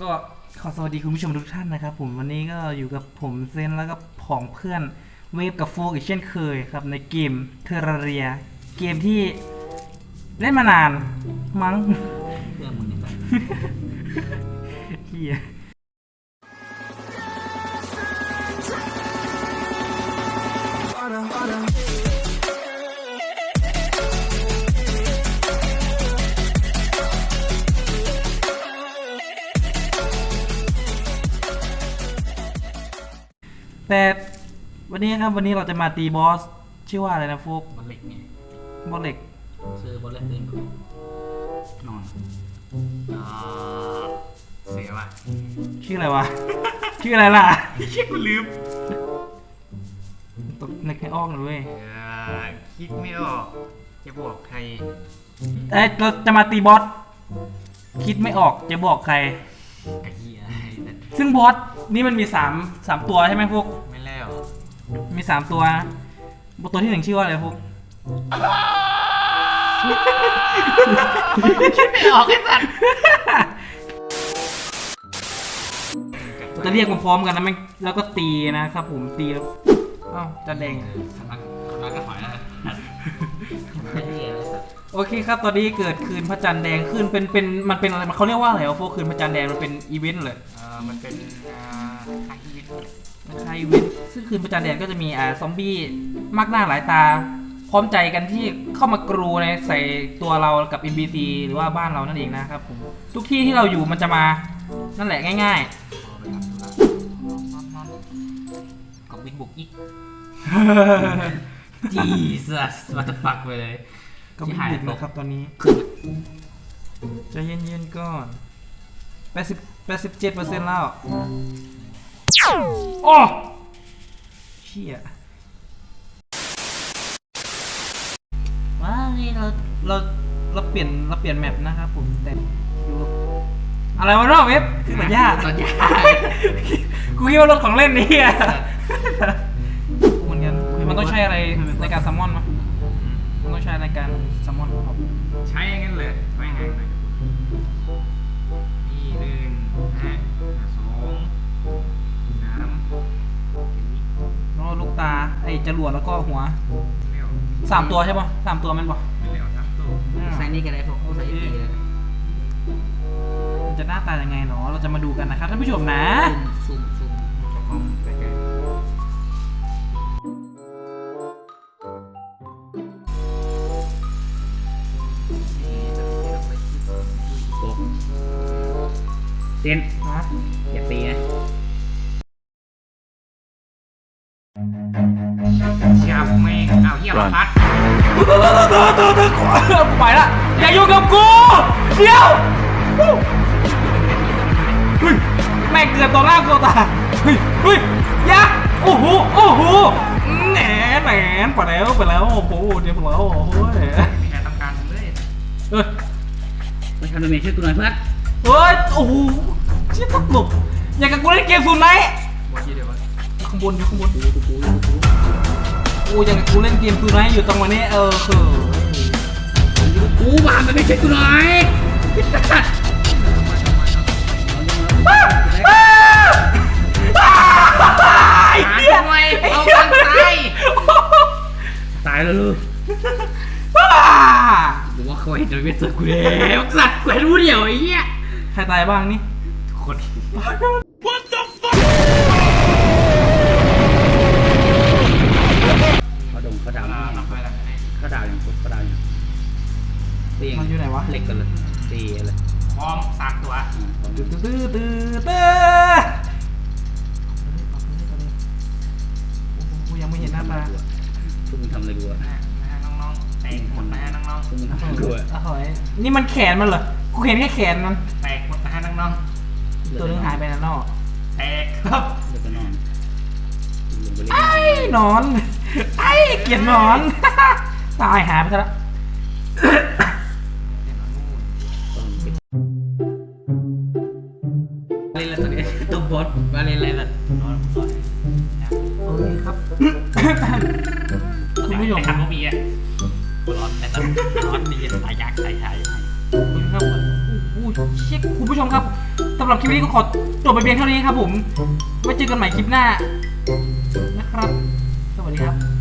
ก็ขอสวัสดีคุณผู้ชมทุกท่านนะครับผมวันนี้ก็อยู่กับผมเซนแล้วก็ผองเพื่อนเวฟกับโฟกอีกเช่นเคยครับในเกมเทอร์เรีย เกมที่เล่นมานานมั้งเครื่องมึงนี่แหละเฮีย แต่วันนี้ครับวันนี้เราจะมาตีบอส ชื่อว่าอะไรนะโฟกบอลเล็กไงบอสเหล็กซื้อบอลเล็กเองนอนอ่าเสียว่ะชื่ออะไรวะ ชื่ออะไรล่ะเช็คกูลืมตกนึกให้ออกหน่อยเว้ยเออคิดไม่ออก จะบอกใครเอ้ยเราจะมาตีบอสคิดไม่ออกจะบอกใครกะเฮียอะไรแต่ซึ่งบอส นี่มันมีสามสามตัวใช่ไหมพวก ไม่แล้วมีสามตัวนะตัวที่หนึ่งชื่อว่าอะไรพวกคิดไม่ออกไอ้สัตว์จะเรียกมาพร้อมกันนะมันแล้วก็ตีนะครับผมตีแล้วอ้าวจะแดงสำนักสำนักก็ถอยแล้วไอ้เหี้ยไอ้สัตว์โอเคครับ ตอนนี้เกิดคืนพระจันทร์แดงขึ้นเป็นเป็นมันเป็นอะไรมันเขาเรียกว่าอะไรวะพวกคืนพระจันทร์แดงมันเป็นอีเวนต์เลย เออ มันเป็นอ่าทางชีวิตมันคล้ายอีเวนต์ซึ่งคืนพระจันทร์แดงก็จะมีอ่าซอมบี้มากหน้าหลายตา พร้อมใจกันที่เข้ามากรูในใส่ตัวเรากับ NPC หรือว่าบ้านเรานั่นเองนะครับผมทุกที่ที่เราอยู่มันจะมานั่นแหละง่ายพอไปทำธุระนอนนอนก็บินบุกอีกๆจีสัสวัตฟักไปเลยก็ไม่หยุดนะครับตอนนี้ขึ้นใจะเย็นๆก่อน 80 87เปอร์เซ็นต์แล้วโอ้เชี่ยว้าวนี่เราเราเราเปลี่ยนเราเปลี่ยนแมปนะครับผมแต่อยู่กับอะไรวะรอบเว็บคือเหมือนยากตอนยากูคิดว่ารถของเล่นนี่อะเหมือนกันมันต้องใช้อะไรในการซัมมอนมั้ยมันต้องใช้ในการซัมมอนครับใช้อย่างนั้นเลยไม่ไง จรวดแล้วก็หัวไม่ออกสามตัวใช่ปะสามตัวมันปะไม่ออกครับตัวใส่นี่ก็ได้พวกใส่นี่ก็ได้มันจะหน้าตายังไงเนาะเราจะมาดูกันนะครับท่านผู้ชมนะซุ่มซุ่มกล้องใกล้ๆนี่จะมีเราไปที่โอ้เต้นฮะอย่าตีนะ เชี่ยแม่งเอาเหี้ยมาพัดตัวตัวตัวตัวตัวกูกูไปละอย่ายุ่งกับกูเดี๋ยวเฮ้ยแม่งเกือบต่อหน้ากูตาเฮ้ยเฮ้ยอยาโอ้โหโอ้โหแหนแหนไปแล้วไปแล้วโอ้โหเดี๋ยวไปแล้วโอ้โหมีใครต้องการเลยเอ้ยมาทำดาเมจช่วยกูหน่อยเพื่อนเฮ้ยโอ้โหเชี่ยตกหลบอย่างกับกูเล่นเกมซูนไนท์บอลยี่เดียววะอยู่ ข้างบนอยู่ข้างบนโอ้อย่างกับกูเล่นเกมซูนไนท์อยู่ตรงวันนี้เออคือกูวางมันไม่ช่วยกูหน่อยไอ้เหี้ยทำไมเอากันตายตายแล้วลูกอ้ากูว่าเขาเห็นดาเมจเจอกูแล้วสัตว์กูเห็นรู้เดียวไอ้เหี้ยใครตายบ้างนี่คนเขา เขาดาวอ่าต้องไปแล้วนี่เขาดาวอย่างเขาดาวอย่างตีมันอยู่ไหนวะเล็กกันเลยตีเลยพร้อมสามตัวตื้อตื้อตื้อตื้อกูยังไม่เห็นหน้าตาทุกมึงทำอะไรกูอะนะฮะน้องๆแตกหมดนะฮะน้องทุกมึงทำอะไรกูอะอ้าวนี่มันแขนมันเหรอ กูเห็นแค่แขนมันๆแตกหมดนะฮะน้องตัวนึงหายไปแล้วเนาะๆแตกครับเดี๋ยวก็นอนลง ไอ้นอน ไอ้เกียดนอน ตายหาไปซะแล้วเล่นอะไรตอนนี้ตัวบอสมาเล่นอะไรล่ะนอนก่อนโอเคครับคุณผู้ชมครับก็มีอะร้อนแต่ตอนร้อนดีสายยากสายชายคุณครับคุณผู้ชมครับสำหรับคลิปนี้ก็ขอจบไปเพียงเท่านี้ครับผมไว้เจอกันใหม่คลิปหน้า ครับ สวัสดีครับ